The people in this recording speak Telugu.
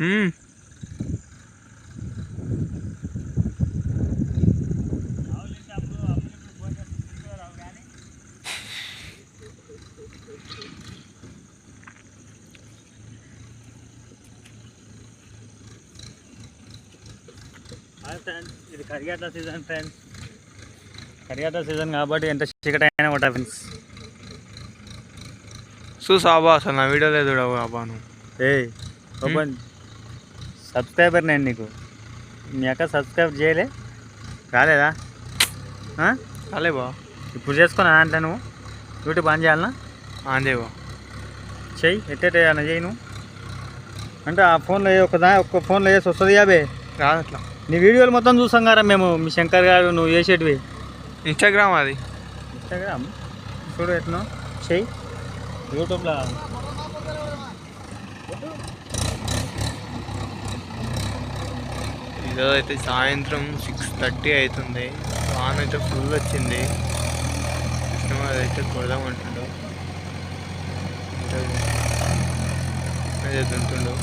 మ్మ్. ఫ్రెండ్స్ ఇది కరిగేట్ల సీజన్ ఫ్రెండ్స్ కరిగేట్ల సీజన్ కాబట్టి ఎంత చీకటి అయినా ఉంటా ఫ్రెండ్స్ చూసావా అసలు నా వీడియోలో చూడవు అబ్బా నువ్వు ఏ ఓపెన్ సబ్స్క్రైబర్ నేను నీకు. మీ అక్క సబ్స్క్రైబ్ చేయలే. రాలేదా? ఆ? అలే బా. ఇప్పుడు చేసుకున్నా అంటే నువ్వు? YouTube on చేయాలనా? అందేవా చెయ్యి ఎట్టేట ఏమన్నా చెయ్యి నువ్వు? అంటే ఆ ఫోన్లో ఏ ఒక్క దా ఒక్క ఫోన్లో వేసి వస్తుంది యాబే రాదు అట్లా. నీ వీడియోలు మొత్తం చూసాం కదా మేము మీ శంకర్ గారు నువ్వు చేసేటివి. ఇన్స్టాగ్రామ్ అది. ఇన్స్టాగ్రామ్ చూడు ఎట్లా చెయ్యి. యూట్యూబ్లో ఈరోజు అయితే సాయంత్రం సిక్స్ థర్టీ అవుతుంది. వాన్ అయితే ఫుల్ వచ్చింది. కృష్ణ అయితే కొడదామంటుండు అదే దుంటుండు